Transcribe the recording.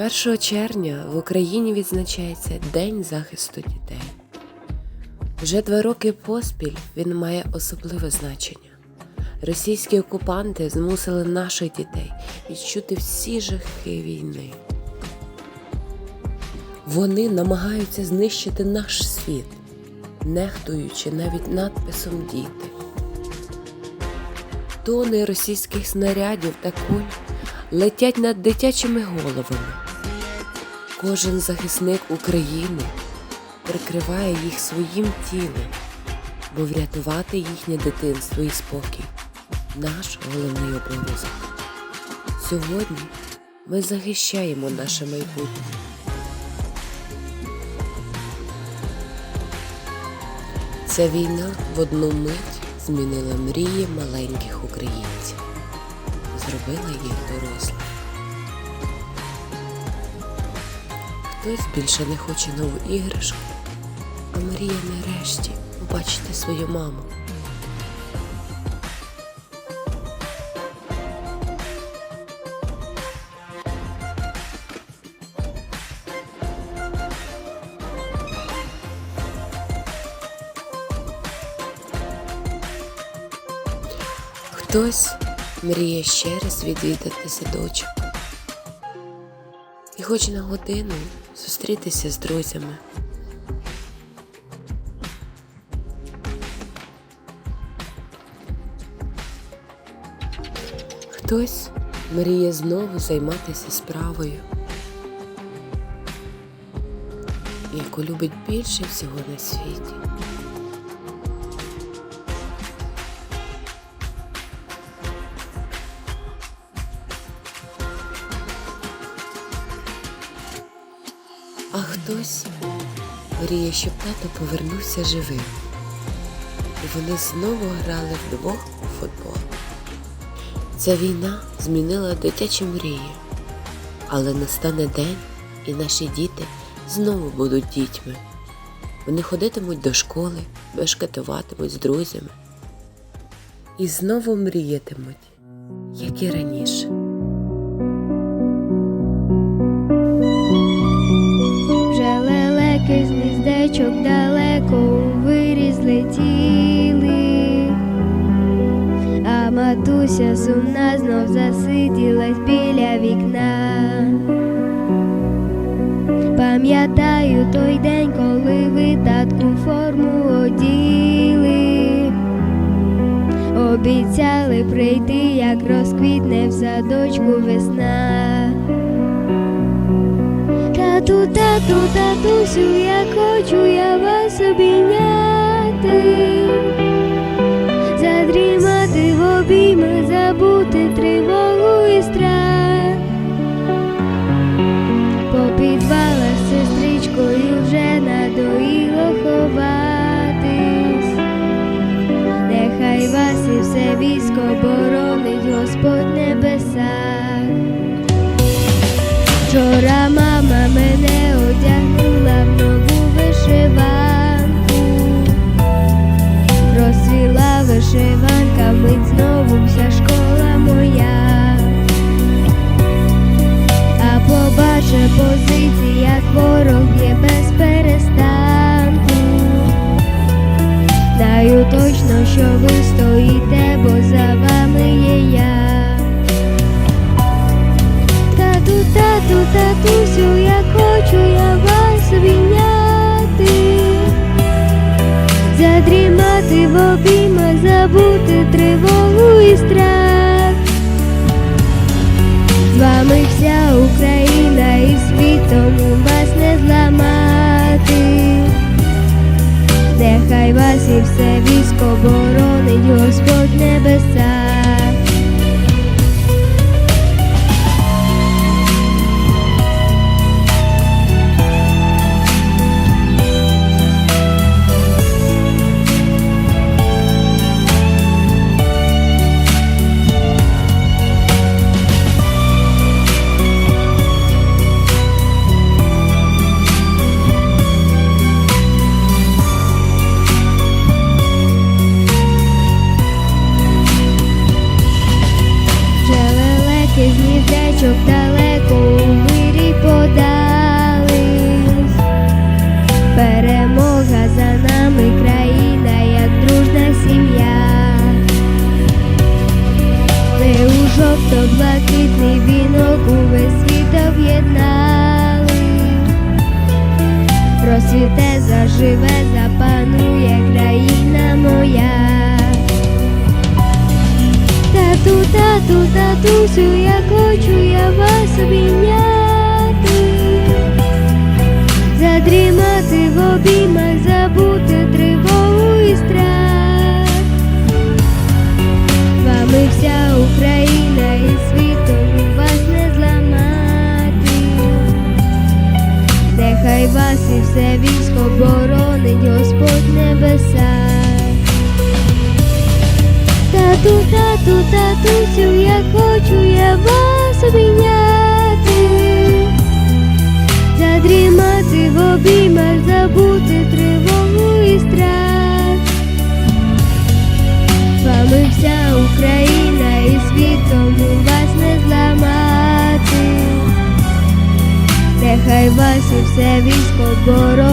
1 червня в Україні відзначається День захисту дітей. Вже два роки поспіль він має особливе значення. Російські окупанти змусили наших дітей відчути всі жахи війни. Вони намагаються знищити наш світ, нехтуючи навіть надписом діти. Тони російських снарядів та куль летять над дитячими головами. Кожен захисник України прикриває їх своїм тілом, бо врятувати їхнє дитинство і спокій наш головний обов'язок. Сьогодні ми захищаємо наше майбутнє. Ця війна в одну мить змінила мрії маленьких українців, зробила їх дорослими. Хтось більше не хоче нову іграшку, а мріє нарешті побачити свою маму. Хтось мріє ще раз відвідати садочок хоч на годину зустрітися з друзями. Хтось мріє знову займатися справою, яку любить більше всього на світі. Хтось мріє, щоб тато повернувся живим. І вони знову грали вдвох у футбол. Ця війна змінила дитячі мрії, але настане день, і наші діти знову будуть дітьми. Вони ходитимуть до школи, бешкетуватимуть з друзями і знову мріятимуть, як і раніше. Сумна знов засиділась біля вікна. Пам'ятаю той день, коли ви татку форму оділи, обіцяли прийти, як розквітне в садочку весна. Тату, тату, татусю, я хочу я вас обійняти, задрімати в обіймах забути тривогу і страх. По підвалах сестричкою вже надоїло ховатись. Нехай вас і все військо що ви стоїте, бо за вами є я. Тату, тату, татусю, я хочу я вас обійняти, задрімати в обіймах, забути тривогу і страх. З вами вся Україна і світом вас не зламати. Нехай вас і все військо боронить Господь щоб далеко у мирі подались, перемога за нами країна, як дружна сім'я, ми у жовто-блакитний вінок увесь світ об'єднали, просвіте, заживе запас. Тату, я хочу я вас обійняти, задрімати в обіймах, забути тривогу і страх. Вами вся Україна і світом вас не зламати. Нехай вас і все військо боронить Господь небеса. Тату, тату, татусю, я хочу я вас обійняти, задрімати в обіймах, забути тривогу і страх. Вами вся Україна і світом вас не зламати. Нехай вас і все військо небеса.